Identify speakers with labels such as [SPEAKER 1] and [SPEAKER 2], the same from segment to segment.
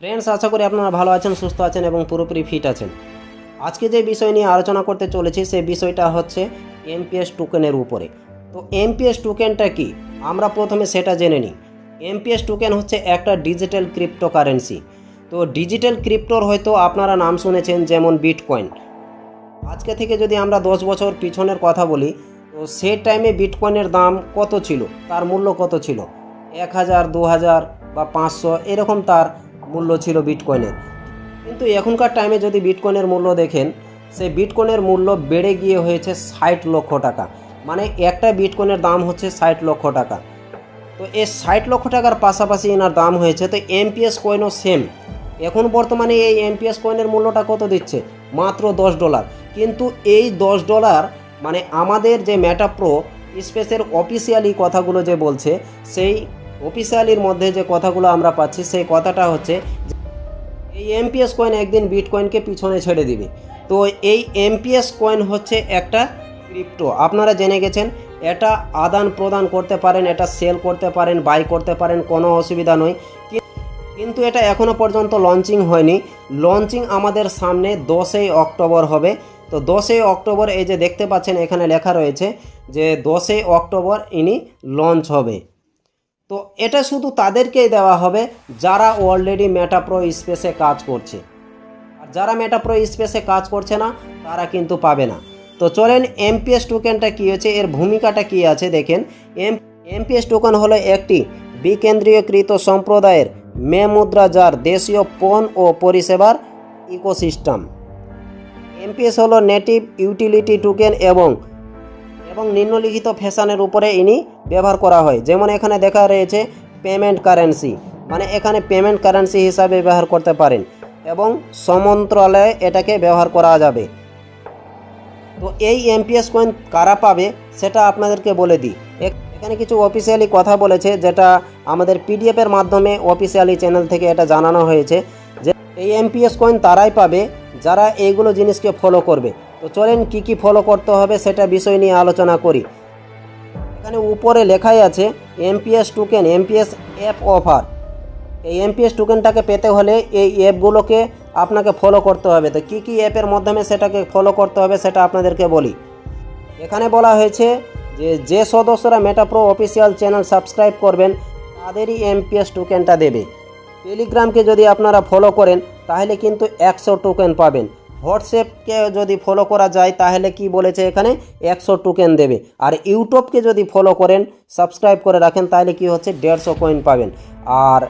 [SPEAKER 1] Friends আশা করি আপনারা ভালো আছেন, সুস্থ আছেন এবং পুরোপুরি ফিট আছেন। আজকে যে বিষয় নিয়ে আলোচনা করতে চলেছি, সেই বিষয়টা হচ্ছে এমপিএস টোকেনের উপরে। তো এমপিএস টোকেনটা কি? আমরা প্রথমে সেটা জেনে নিই। এমপিএস টোকেন হচ্ছে একটা ডিজিটাল ক্রিপ্টোকারেন্সি তো ডিজিটাল ক্রিপ্টোর হয়তো আপনারা নাম শুনেছেন যেমন বিটকয়েন আজকে থেকে যদি আমরা দশ বছর পিছনের কথা বলি, তো সে টাইমে বিটকয়েনের দাম কত ছিল? তার মূল্য কত ছিল? এক হাজার, দু হাজার বা পাঁচশো, এরকম তার মূল্য ছিল বিটকয়েনের। কিন্তু এখনকার টাইমে যদি বিটকয়েনের মূল্য দেখেন, সেই বিটকয়েনের মূল্য বেড়ে গিয়ে হয়েছে ষাট লক্ষ টাকা। মানে একটা বিটকয়েনের দাম হচ্ছে ষাট লক্ষ টাকা। তো এই ষাট লক্ষ টাকার পাশাপাশি এনার দাম হয়েছে, তো এমপিএস কয়েনও সেম এখন বর্তমানে এই এমপিএস কয়েনের মূল্যটা কত দিচ্ছে? মাত্র দশ ডলার। কিন্তু এই দশ ডলার মানে আমাদের যে ম্যাটাপ্রো স্পেসের অফিসিয়ালি কথাগুলো যে বলছে, সেই অফিসিয়ালির মধ্যে যে কথাগুলো আমরা পাচ্ছি, সেই কথাটা হচ্ছে এই এমপিএস কয়েন একদিন বিটকয়েনকে পিছনে ছেড়ে দিবে। তো এই এমপিএস কয়েন হচ্ছে একটা ক্রিপ্টো আপনারা জেনে গেছেন, এটা আদান প্রদান করতে পারেন, এটা সেল করতে পারেন বাই করতে পারেন, কোনো অসুবিধা নয়। কিন্তু এটা এখনও পর্যন্ত লঞ্চিং হয়নি। লঞ্চিং আমাদের সামনে দশই অক্টোবর হবে। তো দশই অক্টোবর এই যে দেখতে পাচ্ছেন, এখানে লেখা রয়েছে যে দশই অক্টোবর ইনি লঞ্চ হবে। তো এটা শুধু তাদেরকেই দেওয়া হবে, যারা অলরেডি মেটাপ্রো স্পেসে কাজ করছে। আর যারা মেটাপ্রো স্পেসে কাজ করছে না, তারা কিন্তু পাবে না। তো চলেন এমপিএস টোকেনটা কী হচ্ছে, এর ভূমিকাটা কী আছে দেখেন। এম এমপিএস টোকেন হলো একটি বিকেন্দ্রীয়কৃত সম্প্রদায়ের মে মুদ্রা যার দেশীয় পণ ও পরিষেবার ইকোসিস্টেম এমপিএস হলো নেটিভ ইউটিলিটি টোকেন এবং এবং নিম্নলিখিত ফ্যাশনের উপরে ইনি ব্যবহার করা হয়। যেমন এখানে দেখা রয়েছে পেমেন্ট কারেন্সি মানে এখানে পেমেন্ট কারেন্সি হিসাবে ব্যবহার করতে পারেন এবং সমন্ত্রালয়ে এটাকে ব্যবহার করা যাবে। তো এই এমপিএস কয়েন কারা পাবে সেটা আপনাদেরকে বলে দিই। এখানে কিছু অফিসিয়ালি কথা বলেছে যেটা আমাদের পিডিএফের মাধ্যমে অফিসিয়ালি চ্যানেল থেকে এটা জানানো হয়েছে যে এই এমপিএস কয়েন তারাই পাবে যারা এইগুলো জিনিসকে ফলো করবে। তো চলেন কি কি ফলো করতে হবে সেটা বিষয় নিয়ে আলোচনা করি। এখানে উপরে লেখাই আছে MPS token MPS app offer এই এমপিএস টোকেনটাকে পেতে হলে এই অ্যাপগুলোকে আপনাকে ফলো করতে হবে। তো কী কী অ্যাপের মাধ্যমে সেটাকে ফলো করতে হবে সেটা আপনাদেরকে বলি। এখানে বলা হয়েছে যে যে সদস্যরা মেটাপ্রো অফিসিয়াল চ্যানেল সাবস্ক্রাইব করবেন, তাদেরই এমপিএস টোকেনটা দেবে। টেলিগ্রামকে যদি আপনারা ফলো করেন, তাহলে কিন্তু একশো টোকেন পাবেন। হোয়াটসঅ্যাপকে যদি ফলো করা যায়, তাহলে কি বলেছে এখানে? একশো টোকেন দেবে। আর ইউটিউবকে যদি ফলো করেন সাবস্ক্রাইব করে রাখেন, তাহলে কি হচ্ছে? দেড়শো কয়েন পাবেন। আর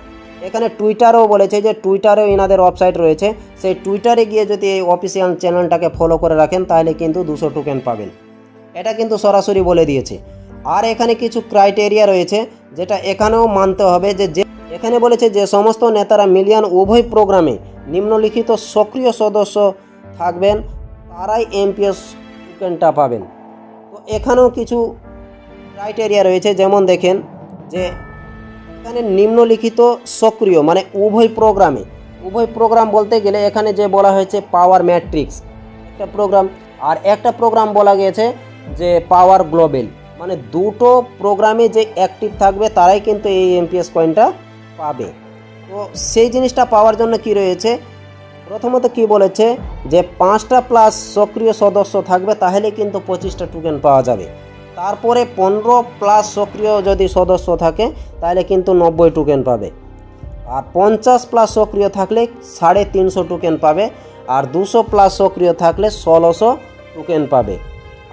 [SPEAKER 1] এখানে টুইটারও বলেছে যে টুইটারেও এনাদের ওয়েবসাইট রয়েছে। সেই টুইটারে গিয়ে যদি এই অফিসিয়াল চ্যানেলটাকে ফলো করে রাখেন, তাহলে কিন্তু দুশো টোকেন পাবেন। এটা কিন্তু সরাসরি বলে দিয়েছে। আর এখানে কিছু ক্রাইটেরিয়া রয়েছে, যেটা এখানেও মানতে হবে যে যে এখানে বলেছে যে, সমস্ত নেতারা মিলিয়ন উভয় প্রোগ্রামে নিম্নলিখিত সক্রিয় সদস্য থাকবেন, তারাই এমপিএস টোকেনটা পাবেন। তো এখানেও কিছু ক্রাইটেরিয়া রয়েছে, যেমন দেখেন যে এখানে নিম্নলিখিত সক্রিয় মানে উভয় প্রোগ্রামে। উভয় প্রোগ্রাম বলতে গেলে এখানে যে বলা হয়েছে পাওয়ার ম্যাট্রিক্স একটা প্রোগ্রাম। আর একটা প্রোগ্রাম বলা গিয়েছে যে পাওয়ার গ্লোবেল মানে দুটো প্রোগ্রামে যে অ্যাক্টিভ থাকবে, তারাই কিন্তু এই এমপিএস কয়েনটা পাবে। তো সেই জিনিসটা পাওয়ার জন্য কি রয়েছে? প্রথমত কি বলেছে যে পাঁচটা প্লাস সক্রিয় সদস্য থাকবে, তাহলে কিন্তু পঁচিশটা টোকেন পাওয়া যাবে। তারপরে পনেরো প্লাস সক্রিয় যদি সদস্য থাকে, তাহলে কিন্তু নব্বই টোকেন পাবে। আর পঞ্চাশ প্লাস সক্রিয় থাকলে সাড়ে তিনশো টোকেন পাবে, আর দুশো প্লাস সক্রিয় থাকলে ষোলোশো টোকেন পাবে।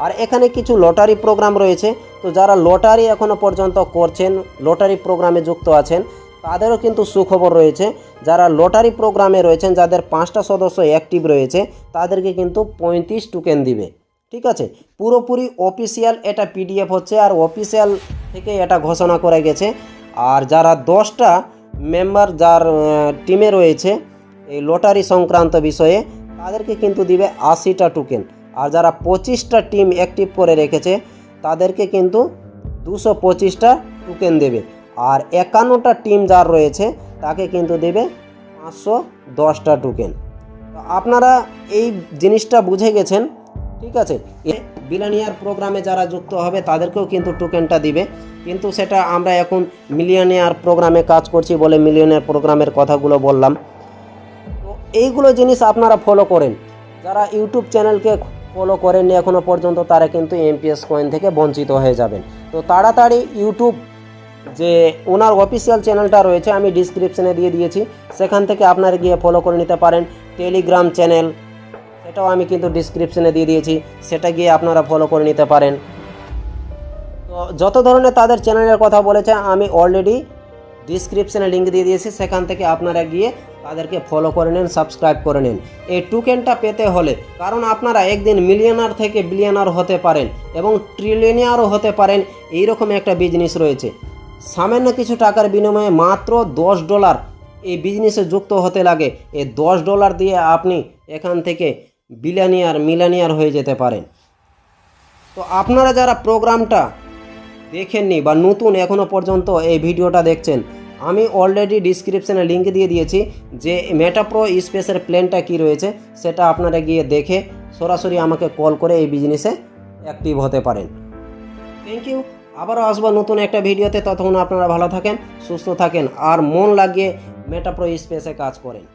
[SPEAKER 1] আর এখানে কিছু লটারি প্রোগ্রাম রয়েছে, তো যারা লটারি এখনও পর্যন্ত করছেন লটারি প্রোগ্রামে যুক্ত আছেন তাদেরও কিন্তু সুখবর রয়েছে। যারা লটারি প্রোগ্রামে রয়েছেন, যাদের পাঁচটা সদস্য অ্যাক্টিভ রয়েছে, তাদেরকে কিন্তু পঁয়ত্রিশ টোকেন দিবে। ঠিক আছে? পুরোপুরি অফিসিয়াল এটা পিডিএফ হচ্ছে আর অফিসিয়াল থেকে এটা ঘোষণা করে গেছে। আর যারা দশটা মেম্বার যার টিমে রয়েছে এই লটারি সংক্রান্ত বিষয়ে, তাদেরকে কিন্তু দিবে আশিটা টোকেন আর যারা পঁচিশটা টিম অ্যাক্টিভ করে রেখেছে, তাদেরকে কিন্তু দুশো পঁচিশটা টোকেন দেবে। আর একান্নটা টিম যার রয়েছে, তাকে কিন্তু দেবে পাঁচশো দশটা টোকেন আপনারা এই জিনিসটা বুঝে গেছেন, ঠিক আছে? বিলানিয়ার প্রোগ্রামে যারা যুক্ত হবে, তাদেরকেও কিন্তু টোকেনটা দিবে। কিন্তু সেটা আমরা এখন মিলিয়নিয়ার প্রোগ্রামে কাজ করছি বলে মিলিয়নিয়ার প্রোগ্রামের কথাগুলো বললাম। তো এইগুলো জিনিস আপনারা ফলো করেন। যারা ইউটিউব চ্যানেলকে ফলো করেননি এখনও পর্যন্ত, তারা কিন্তু এমপিএস কয়েন থেকে বঞ্চিত হয়ে যাবেন। তো তাড়াতাড়ি ইউটিউব যে ওনার অফিসিয়াল চ্যানেলটা রয়েছে, আমি ডিসক্রিপশনে দিয়ে দিয়েছি। সেখান থেকে আপনারা গিয়ে ফলো করে নিতে পারেন। টেলিগ্রাম চ্যানেল সেটাও আমি কিন্তু ডিসক্রিপশনে দিয়ে দিয়েছি। সেটা গিয়ে আপনারা ফলো করে নিতে পারেন। তো যত ধরনের তাদের চ্যানেলের কথা বলেছে, আমি অলরেডি ডিসক্রিপশনে লিঙ্ক দিয়ে দিয়েছি। সেখান থেকে আপনারা গিয়ে তাদেরকে ফলো করে নিন সাবস্ক্রাইব করে নিন। এই টোকেনটা পেতে হলে, কারণ আপনারা একদিন মিলিয়নার থেকে বিলিয়নার হতে পারেন এবং ট্রিলিয়নিয়ারও হতে পারেন। এইরকম একটা বিজনেস রয়েছে। সামান্য কিছু টাকার বিনিময়ে মাত্র দশ ডলার এই বিজনেসে যুক্ত হতে লাগে। এই দশ ডলার দিয়ে আপনি এখান থেকে বিলিয়নিয়ার মিলানিয়ার হয়ে যেতে পারেন। তো আপনারা যারা প্রোগ্রামটা দেখেননি বা নতুন এখনও পর্যন্ত এই ভিডিওটা দেখছেন, আমি অলরেডি ডিসক্রিপশানে লিঙ্ক দিয়ে দিয়েছি যে মেটাপ্রো স্পেসের প্ল্যানটা কি রয়েছে, সেটা আপনারা গিয়ে দেখে সরাসরি আমাকে কল করে এই বিজনেসে অ্যাক্টিভ হতে পারেন। থ্যাংক ইউ আবারও আসব নতুন একটা ভিডিওতে, ততক্ষণ আপনারা ভালো থাকেন, সুস্থ থাকেন, আর মন লাগিয়ে মেটাপ্রো স্পেসে কাজ করেন।